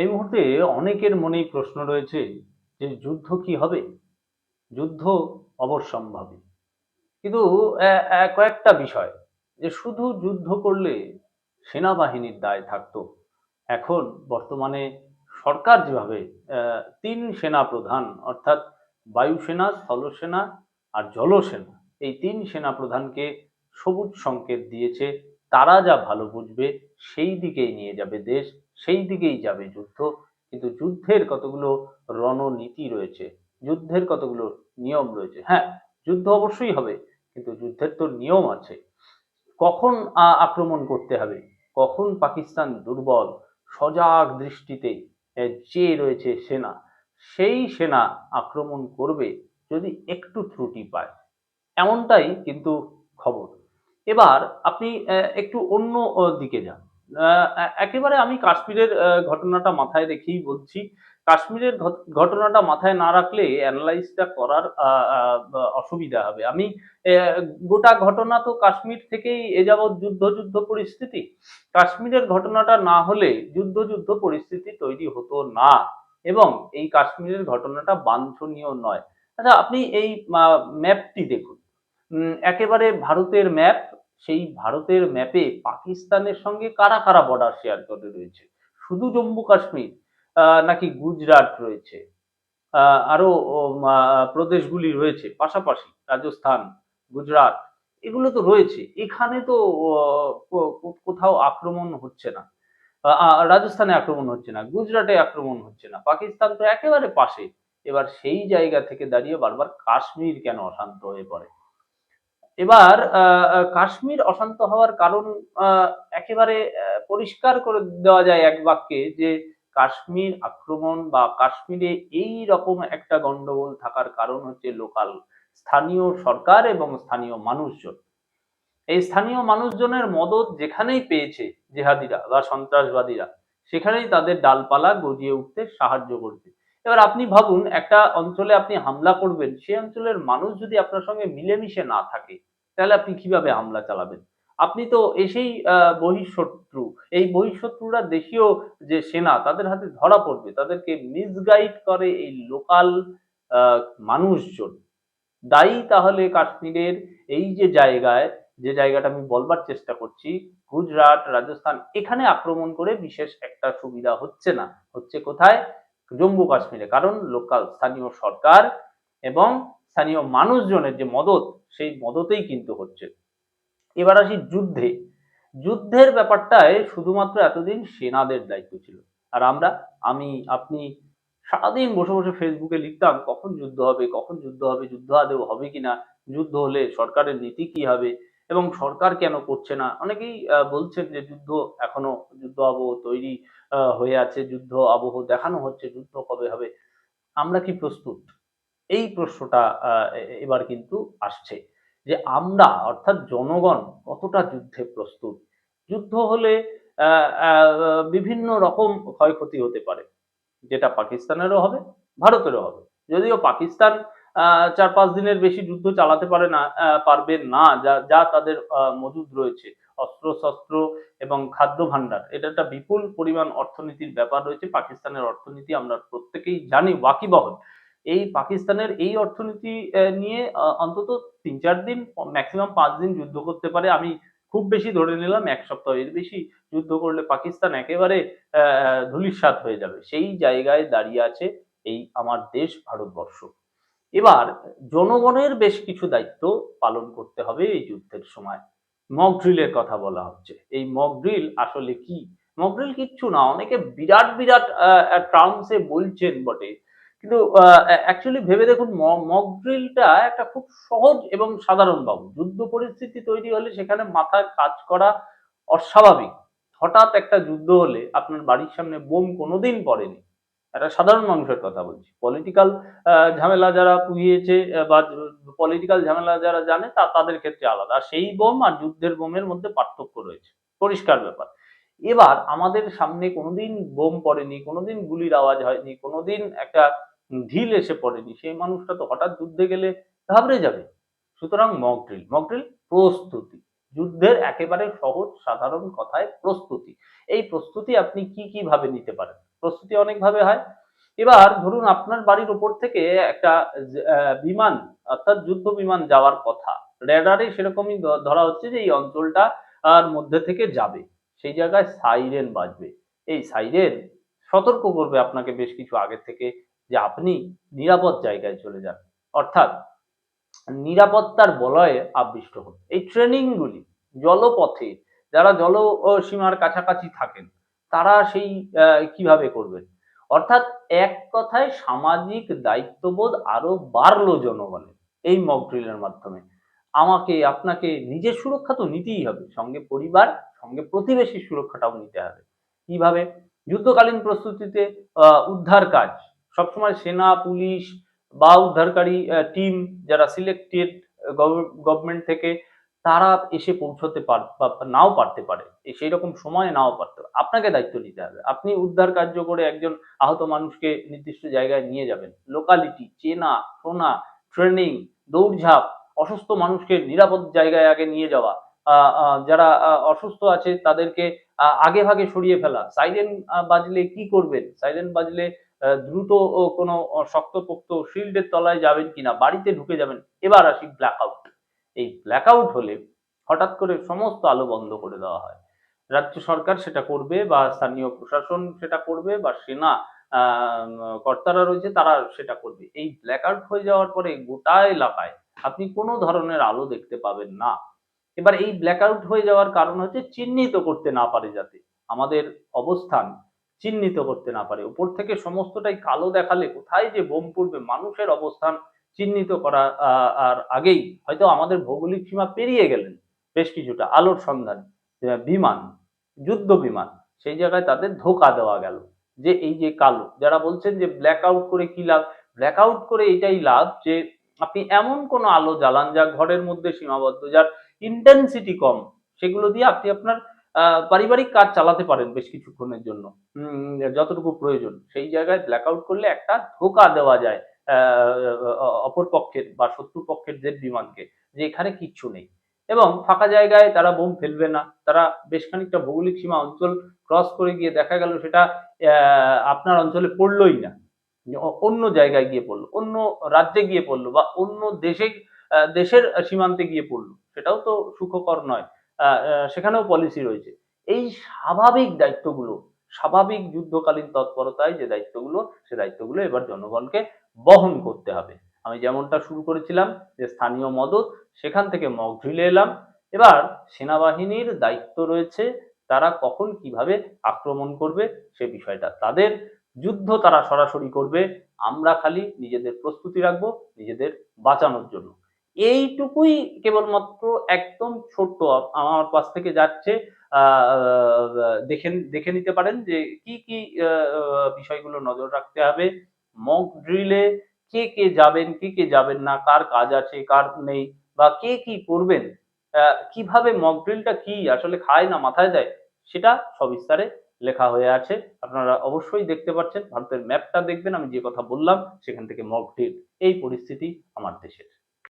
এই মুহূর্তে অনেকের মনেই প্রশ্ন রয়েছে যে যুদ্ধ কি হবে? যুদ্ধ অবশ্যম্ভাবী। কিন্তু কয়েকটা বিষয়। যে শুধু যুদ্ধ করলে সেনাবাহিনীর দায় থাকতো। এখন বর্তমানে সরকার যেভাবে তিন সেনা প্রধান অর্থাৎ বায়ুসেনা, স্থলসেনা আর জলসেনা, এই তিন সেনা প্রধানকে সবুজ সংকেত দিয়েছে, তারা যা ভালো বুঝবে, সেই দিকেই নিয়ে যাবে দেশ। সেই দিকেই যাবে যুদ্ধ। কিন্তু যুদ্ধের কতগুলো রণনীতি রয়েছে, যুদ্ধের কতগুলো নিয়ম রয়েছে হ্যাঁ যুদ্ধ অবশ্যই হবে, কিন্তু যুদ্ধের তো নিয়ম আছে। কখন আক্রমণ করতে হবে? কখন পাকিস্তান দুর্বল, সজাগ দৃষ্টিতে যে রয়েছে সেনা? সেই সেনা আক্রমণ করবে যদি একটু ত্রুটি পায়। এমনটাই কিন্তু খবর। এবার আপনি একটু অন্য দিকে যান। একেবারে আমি কাশ্মীরের ঘটনাটা মাথায় রেখেই বলছি। কাশ্মীরের ঘটনাটা মাথায় না রাখলে অ্যানালাইসটা করার অসুবিধা হবে। আমি গোটা ঘটনা তো কাশ্মীর থেকেই এ যাবৎ যুদ্ধ যুদ্ধ পরিস্থিতি। কাশ্মীরের ঘটনাটা না হলে যুদ্ধ যুদ্ধ পরিস্থিতি তৈরি হতো না। এবং এই কাশ্মীরের ঘটনাটা বাঞ্ছনীয় নয়। আচ্ছা আপনি এই ম্যাপটি দেখুন। একেবারে ভারতের ম্যাপ সেই ভারতের ম্যাপে পাকিস্তানের সঙ্গে কারা কারা বর্ডার শেয়ার করে রয়েছে? শুধু জম্মু কাশ্মীর নাকি গুজরাট রয়েছে? আরও প্রদেশগুলি রয়েছে, পাশাপাশি রাজস্থান, গুজরাট, এগুলো তো রয়েছে। এখানে তো কোথাও আক্রমণ হচ্ছে না। রাজস্থানে আক্রমণ হচ্ছে না, গুজরাটে আক্রমণ হচ্ছে না, পাকিস্তান তো একেবারে পাশে। এবার সেই জায়গা থেকে দাঁড়িয়ে বারবার কাশ্মীর কেন অশান্ত হয়ে পড়ে? এবার কাশ্মীর অশান্ত হওয়ার কারণ একেবারে পরিষ্কার করে দেওয়া যায় এক বাক্যে যে কাশ্মীর আক্রমণ বা কাশ্মীরে এই রকম একটা গন্ডগোল থাকার কারণ হচ্ছে লোকাল স্থানীয় সরকার এবং স্থানীয় মানুষজন। এই স্থানীয় মানুষজনের মদত যেখানেই পেয়েছে জেহাদিরা বা সন্ত্রাসবাদীরা, সেখানেই তাদের ডালপালা গজিয়ে উঠতে সাহায্য করবে। এবার আপনি ভাবুন, একটা অঞ্চলে আপনি হামলা করবেন, সেই অঞ্চলের মানুষ যদি আপনার সঙ্গে মিলেমিশে না থাকে, তাহলে আপনি কীভাবে হামলা চালাবেন? আপনি তো এসেই বহিঃশত্রু, এই বহিঃশত্রুরা দেশীয় যে সেনা, তাদের হাতে ধরা পড়বে, তাদেরকে মিসগাইড করে এই লোকাল মানুষজন। দায়ী তাহলে কাশ্মীরের এই যে জায়গায়, যে জায়গাটা আমি বলবার চেষ্টা করছি, গুজরাট, রাজস্থান, এখানে আক্রমণ করে বিশেষ একটা সুবিধা হচ্ছে না। হচ্ছে কোথায়? জম্মু কাশ্মীরে। কারণ লোকাল স্থানীয় সরকার এবং স্থানীয় মানুষজনের যে মদত, সেই মদতেই কিন্তু হচ্ছে। এবার আসি যুদ্ধে। যুদ্ধের ব্যাপারটায় শুধুমাত্র এতদিন সেনাদের দায়িত্ব ছিল। আর আমরা, আমি, আপনি সারাদিন বসে বসে ফেসবুকে লিখতাম, কখন যুদ্ধ হবে, কখন যুদ্ধ হবে, যুদ্ধ আদেও হবে কিনা, যুদ্ধ হলে সরকারের নীতি কি হবে এবং সরকার কেন করছে না? অনেকেই বলছেন যে যুদ্ধ এখনও, যুদ্ধ আবহ তৈরি হয়ে আছে, যুদ্ধ আবহ দেখানো হচ্ছে, যুদ্ধ কবে হবে? আমরা কি প্রস্তুত? এই প্রশ্নটা এবার কিন্তু আসছে যে আমরা, অর্থাৎ জনগণ, কতটা যুদ্ধে প্রস্তুত? যুদ্ধ হলে বিভিন্ন রকম ক্ষয়ক্ষতি হতে পারে। যেটা পাকিস্তানেরও হবে, ভারতেরও হবে। যদিও পাকিস্তান চার পাঁচ দিনের বেশি যুদ্ধ চালাতে পারে না পারবে না, যা যা তাদের মজুদ রয়েছে। অস্ত্র শস্ত্র এবং খাদ্য ভাণ্ডার এটা একটা বিপুল পরিমাণ অর্থনীতির ব্যাপার রয়েছে। পাকিস্তানের অর্থনীতি আমরা প্রত্যেকেই জানি, ওয়াকিবহল। এই পাকিস্তানের এই অর্থনীতি নিয়ে অন্তত তিন চার দিন ম্যাক্সিমাম পাঁচ দিন যুদ্ধ করতে পারে। আমি খুব বেশি ধরে নিলাম, এক সপ্তাহ এর বেশি যুদ্ধ করলে পাকিস্তান একেবারে ধূলিসাৎ হয়ে যাবে। সেই জায়গায় দাঁড়িয়ে আছে এই আমার দেশ, ভারতবর্ষ। এবার জনগণের বেশ কিছু দায়িত্ব পালন করতে হবে এই যুদ্ধের সময়। মক ড্রিলের কথা বলা হচ্ছে। এই মক ড্রিল আসলে কি? মক ড্রিল কিচ্ছু না, অনেকে বিরাট বিরাট টার্মসে বলছেন বটে। কিন্তু অ্যাকচুয়ালি ভেবে দেখুন মক ড্রিলটা একটা খুব সহজ এবং সাধারণ বাবু যুদ্ধ পরিস্থিতি তৈরি হলে সেখানে মাথায় কাজ করা অস্বাভাবিক। হঠাৎ একটা যুদ্ধ হলে আপনার বাড়ির সামনে বোম কোনোদিন পড়েনি। একটা সাধারণ মানুষের কথা বলছি। পলিটিক্যাল ঝামেলা যারা পুহিয়েছে বা পলিটিক্যাল ঝামেলা যারা জানে, তা তাদের ক্ষেত্রে আলাদা। আর সেই বোম আর যুদ্ধের বোমের মধ্যে পার্থক্য রয়েছে। পরিষ্কার ব্যাপার। এবার আমাদের সামনে কোনোদিন বোম পড়েনি, কোনোদিন গুলির আওয়াজ হয়নি, কোনোদিন একটা ঢিল এসে পড়েনি, সেই মানুষটা তো হঠাৎ যুদ্ধে গেলে ঘাবড়ে যাবে। সুতরাং মক ড্রিল মক ড্রিল প্রস্তুতি। যুদ্ধের একেবারে সহজ, সাধারণ কথায় প্রস্তুতি। এই প্রস্তুতি আপনি কি কি ভাবে নিতে পারেন? প্রস্তুতি অনেকভাবে হয়। এবার ধরুন আপনার বাড়ির উপর থেকে একটা বিমান, অর্থাৎ যুদ্ধ বিমান যাওয়ার কথা। রেডারে সেরকমই ধরা হচ্ছে যে এই অঞ্চলটা আর মধ্যে থেকে যাবে। সেই জায়গায় সাইরেন বাজবে। এই সাইরেন সতর্ক করবে আপনাকে বেশ কিছু আগে থেকে যে আপনি নিরাপদ জায়গায় চলে যান। অর্থাৎ নিরাপত্তার বলয়ে আবিষ্ট হন। এই ট্রেনিংগুলি জলপথে, যারা জল সীমার কাছাকাছি থাকেন তারা সেই কীভাবে করবেন? অর্থাৎ এক কথায় সামাজিক দায়িত্ববোধ আরও বাড়লো জনগণের এই মক ড্রিলের মাধ্যমে। আমাকে, আপনাকে নিজের সুরক্ষা তো নিতেই হবে, সঙ্গে পরিবার, সঙ্গে প্রতিবেশীর সুরক্ষাটাও নিতে হবে। কীভাবে? যুদ্ধকালীন প্রস্তুতিতে উদ্ধার কাজ। সবসময় সেনা, পুলিশ বা উদ্ধারকারী টিম যারা সিলেক্টেড গভর্নমেন্ট থেকে তারা এসে পৌঁছতে পার, বা নাও পারতে পারে। সেই রকম সময়ে নাও পারতে পারে। আপনাকে দায়িত্ব নিতে হবে। আপনি উদ্ধার কার্য করে একজন আহত মানুষকে নির্দিষ্ট জায়গায় নিয়ে যাবেন। লোকালিটি চেনা, শোনা ট্রেনিং দৌড়ঝাঁপ, অসুস্থ মানুষকে নিরাপদ জায়গায় আগে নিয়ে যাওয়া যারা অসুস্থ আছে তাদেরকে আগে ভাগে সরিয়ে ফেলা। সাইরেন বাজলে কি করবেন? সাইরেন বাজলে দ্রুত কোনো শক্তপোক্ত শিল্ডের তলায় যাবেন কিনা? বাড়িতে ঢুকে যাবেন। এবার আসি ব্ল্যাক আউট এই ব্ল্যাক আউট হলে হঠাৎ করে সমস্ত আলো বন্ধ করে দেওয়া হয়। রাজ্য সরকার সেটা করবে বা স্থানীয় প্রশাসন সেটা করবে বা সেনা কর্তারা রয়েছে তারা সেটা করবে। এই ব্ল্যাক আউট হয়ে যাওয়ার পরে গোটা এলাকায় আপনি কোনো ধরনের আলো দেখতে পাবেন না। এবার এই ব্ল্যাক আউট হয়ে যাওয়ার কারণ হচ্ছে চিহ্নিত করতে না পারে যাতে। আমাদের অবস্থান চিহ্নিত করতে না পারে। উপর থেকে সমস্তটাই কালো দেখালে কোথায় যে বোম পড়বে, মানুষের অবস্থান চিহ্নিত করা আর আগেই হয়তো আমাদের ভৌগোলিক সীমা পেরিয়ে গেলেন বেশ কিছুটা, আলোর সন্ধান বিমান, যুদ্ধ বিমান, সেই জায়গায় তাদের ধোকা দেওয়া গেল, যে এই যে কালো, যারা বলছেন যে ব্ল্যাক আউট করে কি লাভ? ব্ল্যাক আউট করে এটাই লাভ যে আপনি এমন কোনো আলো জ্বালান যা ঘরের মধ্যে সীমাবদ্ধ, যার ইন্টেন্সিটি কম, সেগুলো দিয়ে আপনি আপনার পারিবারিক কাজ চালাতে পারেন বেশ কিছুক্ষণের জন্য। যতটুকু প্রয়োজন, সেই জায়গায় ব্ল্যাক আউট করলে একটা ধোকা দেওয়া যায়। অপর পক্ষের বা শত্রু পক্ষের জেট বিমানকে, যে এখানে কিচ্ছু নেই। এবং ফাঁকা জায়গায় তারা বোম ফেলবে না। তারা বেশ খানিকটা ভৌগোলিক সীমা অঞ্চল ক্রস করে গিয়ে দেখা গেল সেটা আপনার অঞ্চলে পড়লোই না। অন্য জায়গায় গিয়ে পড়ল, অন্য রাজ্যে গিয়ে পড়ল বা অন্য দেশে দেশের সীমান্তে গিয়ে পড়ল। সেটাও তো সুখকর নয়। সেখানেও পলিসি রয়েছে। এই স্বাভাবিক দায়িত্বগুলো স্বাভাবিক যুদ্ধকালীন তৎপরতায় যে দায়িত্বগুলো, সে দায়িত্বগুলো এবার জনগণকে বহন করতে হবে। আমি যেমনটা শুরু করেছিলাম যে স্থানীয় মদত, সেখান থেকে মক ড্রিলে এলাম। এবার সেনাবাহিনীর দায়িত্ব রয়েছে, তারা কখন কীভাবে আক্রমণ করবে সে বিষয়টা। তাদের যুদ্ধ তারা সরাসরি করবে, আমরা খালি নিজেদের প্রস্তুতি রাখব, নিজেদের বাঁচানোর জন্য। এইটুকুই কেবলমাত্র একদম ছোট্ট আমার পাশ থেকে যাচ্ছে। দেখে দেখে নিতে পারেন যে কি কি বিষয়গুলো নজর রাখতে হবে। মক ড্রিলে কে কে যাবেন, কে কে যাবেন না, কার কাজ আছে, কার নেই, বা কে, কি করবেন কীভাবে মক ড্রিলটা কি আসলে খায় না মাথায় দেয়, সেটা সবিস্তারে লেখা হয়ে আছে। আপনারা অবশ্যই দেখতে পাচ্ছেন, ভারতের ম্যাপটা দেখবেন, আমি যে কথা বললাম, সেখান থেকে মক ড্রিল এই পরিস্থিতি আমার দেশের।